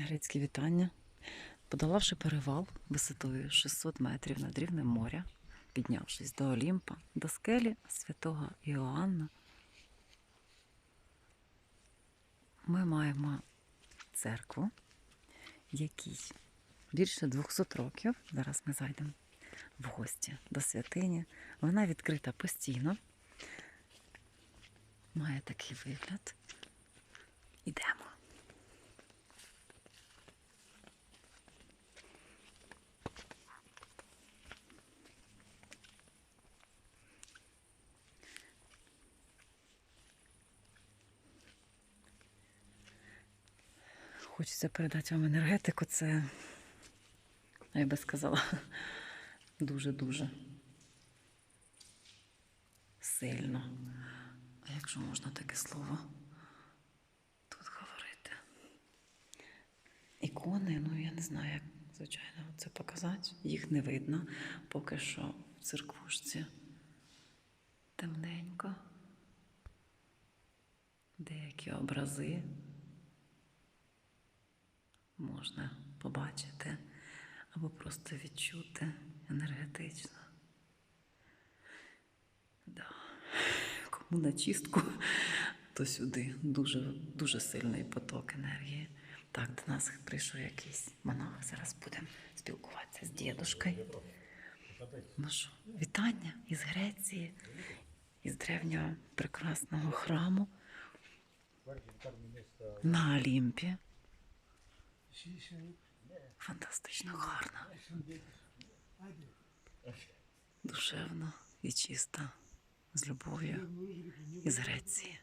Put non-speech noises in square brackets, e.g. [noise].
Грецькі вітання. Подолавши перевал висотою 600 метрів над рівнем моря, піднявшись до Олімпа, до скелі святого Іоанна, ми маємо церкву, якій більше 200 років. Зараз ми зайдемо в гості до святині. Вона відкрита постійно. Має такий вигляд. Ідемо. Хочеться передати вам енергетику. Це, я би сказала, [laughs] дуже-дуже сильно. А якщо можна таке слово тут говорити? Ікони, ну я не знаю, як звичайно це показати. Їх не видно поки що в церквушці. Темненько. Деякі образи можна побачити або просто відчути енергетично. Да. Кому на чистку, то сюди дуже, дуже сильний поток енергії. Так, до нас прийшов якийсь монах. Зараз будемо спілкуватися з дідушкою. Ну що, вітання із Греції, із древнього прекрасного храму на Олімпі. Фантастично гарно, душевно і чисто, з любов'ю. Із Греції.